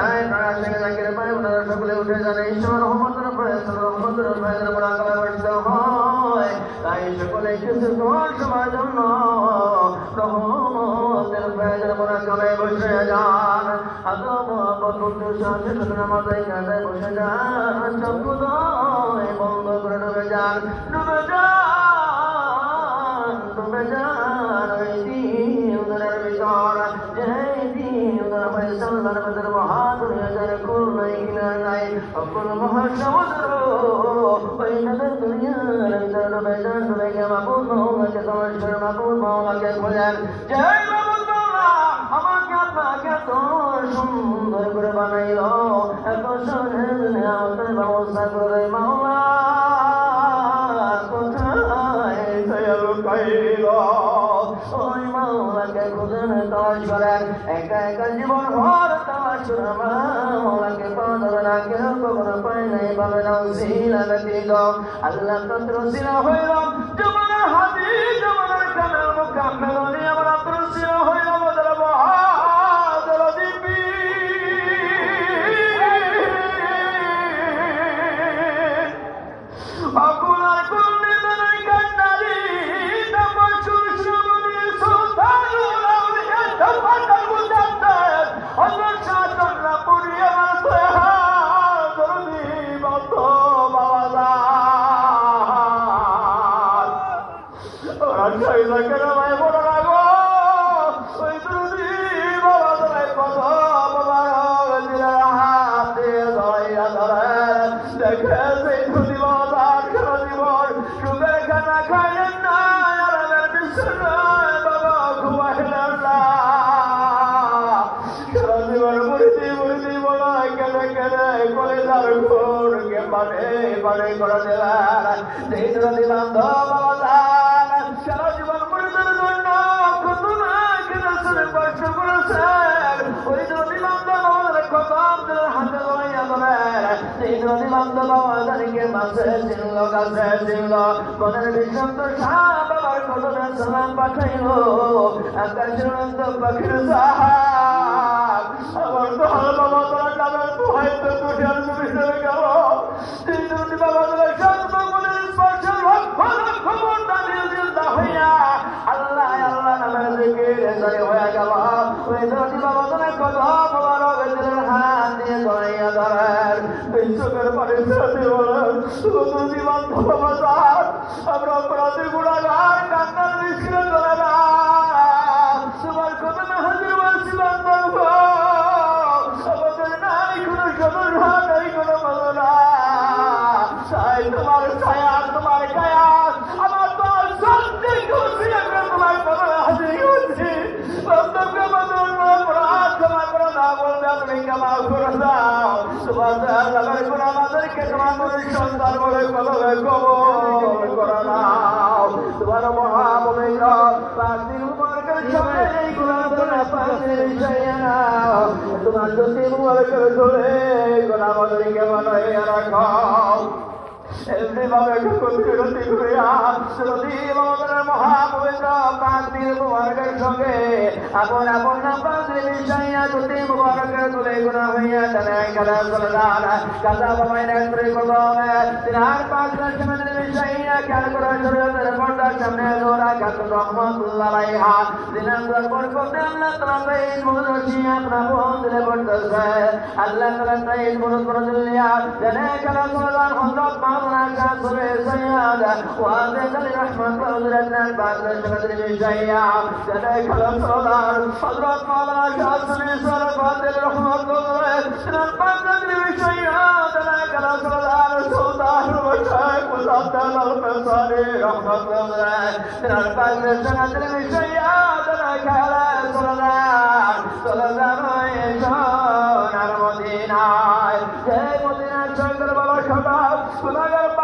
যায় তারা সেখানে জাকির পায়, ওনারা সকলে উঠে যান ঈশ্বর রহমতের প্রয়োজন রহমতের প্রয়োজন মোরাকাবায় বসতে হয়। তাই সকলে কিছু সময় জন্য রহমতের প্রয়োজন মোরাকাবায় বসে যান। আদম মোহাম্মদ বন্ধু সাথে নামাজে কাঁদায় বসে যান। চক্ষুদয় বন্ধ করে ডুবে যান। গিয়ে মাবুদ মাওলাকে তমস্কর মাবুদ মাওলাকে খোঁজেন জয় মাবুদ মাওলা আমাকে আপনাকে এত সুন্দর করে বানাইল এত সহজ আমাদের ব্যবস্থা করে মাওলা কোথায় দয়াল কইল ওই মাওলাকে খুঁজেন তালাশ করেন একা একা জীবন ভর তালাশ করে মাওলাকে কেউ কখনো পায় নাই পাবে না উসিলা ব্যতীত আল্লাহ তন্ত্র সিলা হইল জমানার কলেজার ঘোরকে পানে পানে করে সেই ধুতি বান্ধব বাবাজান সারা জীবন মুড়িদের জন্য কত না কেনে শুনে কষ্ট করেছেন ওই ধুতি বান্ধব আমাদের কত আপনাদের হাতে লইয়া ধরেন সেই ধুতি বান্ধব আমাদেরকে মাসে চিনল কাছে চিনল মনের বিশ্বন্ত পাখির সাহাব আমার তো হাল বাবা তারা নামের তো তুই আর তুমি চলে গেল সেই বাবা তোরা আমাদেরকে তোমার মনে সন্তান বলে কবরে কবর করে নাও তোমার মহাপবিত্র পাখির উপরকার সবাই এই আমাদেরকে মনে রাখো মহাপবিত্র প্রান্তির মুবারকের সঙ্গে আপন আপন প্রান্তির বিষয়া যদি মুবারকের তুলে গুণা হইয়া জানে কাদা সলদান কাদা বাবাই নেত্রী কদমে তিনার পাঁচ লক্ষ্মণের বিষয়া খেয়াল করে শরীরের পর্দার সামনে দৌড়া কাত রহমতুল্লাহ রাইহা দিনান্তর পর করতে আল্লাহ তালা ঈদ মুদ রসিয়া প্রভু দিলে পড়তেছে আল্লাহ তালা তাই ঈদ মুদ করে দিলিয়া জানে কাদা সলদান قصر زيادة وأبدك لرحمة وأدرنا البعض شغل شيعة لديك الأطلال حضرت مولانا كاظم سلف أدرك رحمة وأدرك ربك أدرك شيعة لديك الأطلال سلطان وشيخ وسلطان القصري رحمة وأدرك ربك شغل شيعة لديك الأطلال سلطان وشيخ المدينة زي مدينة شنقر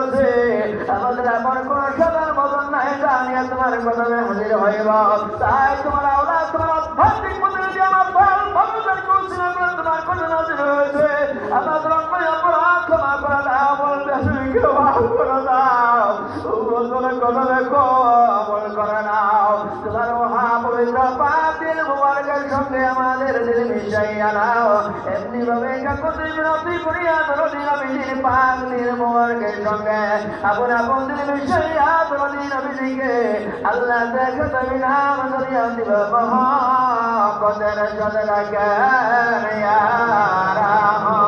বলছে, আমাদের আমার কোন খেলার মতন নাই আমি তোমার কদমে হাজির হইব। তাই তোমার আওলা, তোমার আধ্যাত্মিক পদ্ধতি আমার ভালো ভগবান করছিল তোমার কদমে হাজির হয়েছে, আমার অপরাধ ক্ষমা করে দাও, বলতে কেউ করে দাও কদমে কর দিল নাও এমনি ভাবে কাকুতি করিয়া তোর দিন বিধির পাক দিল সঙ্গে, আপন আপন দিল মিশাইয়া তোর দিন বিধিকে আল্লাহ দেখে তুমি নাম ধরিয়া দিব মহাপদের সদরা কেন রহমান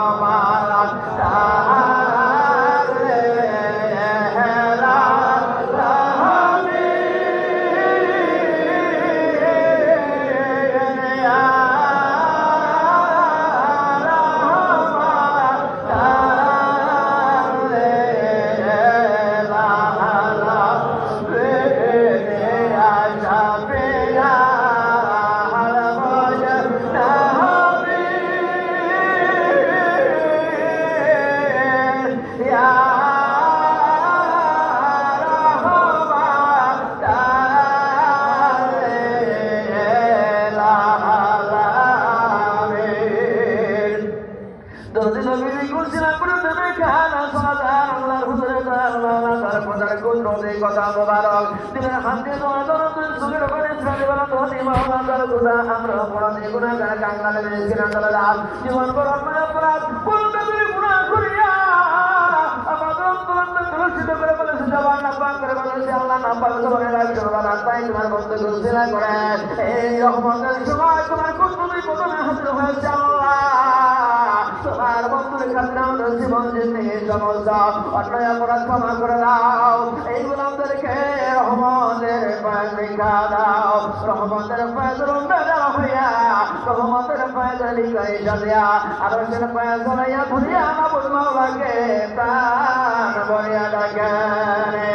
জীবন বড় অপরাধ গুনাহ করিয়া কলুষিত করে জবান না পাক করে বলেছে আল্লাহ না পাক করে রাখছে না তাই তোমার বন্ধু কুলসিনা করে এই আল্লাহ জীবন জিন্দগি সমস্ত অন্যায় অপরাধ ক্ষমা করে দাও এইগুলো আমাদেরকে রহমতের পায়লিকা দাও রহমতের পায়দল দাও হইয়া, রহমতের পায়দলি গাই সাজিয়া আর সেন পায়দলাইয়া ধরিয়া মাবুদ মাওলাকে প্রাণ বলিয়া ডাকেন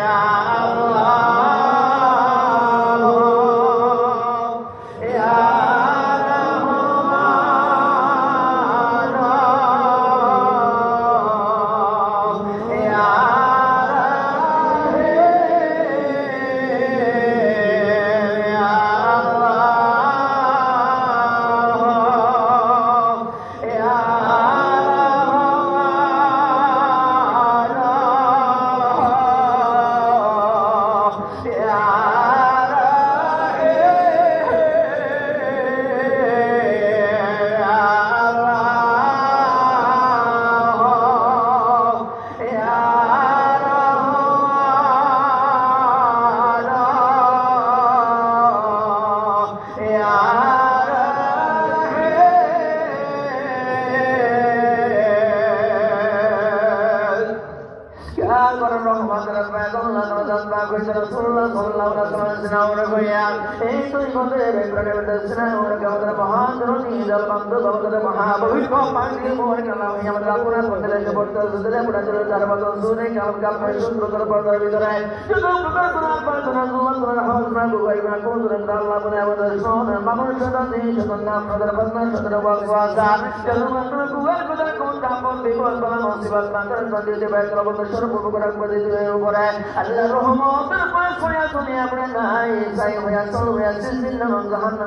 রে প্রাণে দর্শনা ওর কামদের মহান ধরনী জল বন্ধ ভগত মহা পবিত্র পানি মোর কালাম আমাদের আপনার বদলে যে বর্তমান সুদরে পুরা চলে তার বদল সুনে কাল কাল সূত্র কর পর্দার ভিতরে যত প্রকার তোমার প্রার্থনা তোমার তোমার হাওয়া গুগাই না কোন ধরে আল্লাহ বলে আমাদের শোন মানুষ সদা দিন সদা নাম সদা বদনা সদা বকওয়াসা চলো মাত্র গুগাই কথা কোন দাপন বিপদ বলা মুসিবত মাত্র সদিতে বাইক রব সর্ব করে করে দিবে উপরে আল্লাহ রহমতের পাশ হইয়া তুমি আপনি নাই সাই হইয়া চল হইয়া সিজিন নাম জাহান্নামে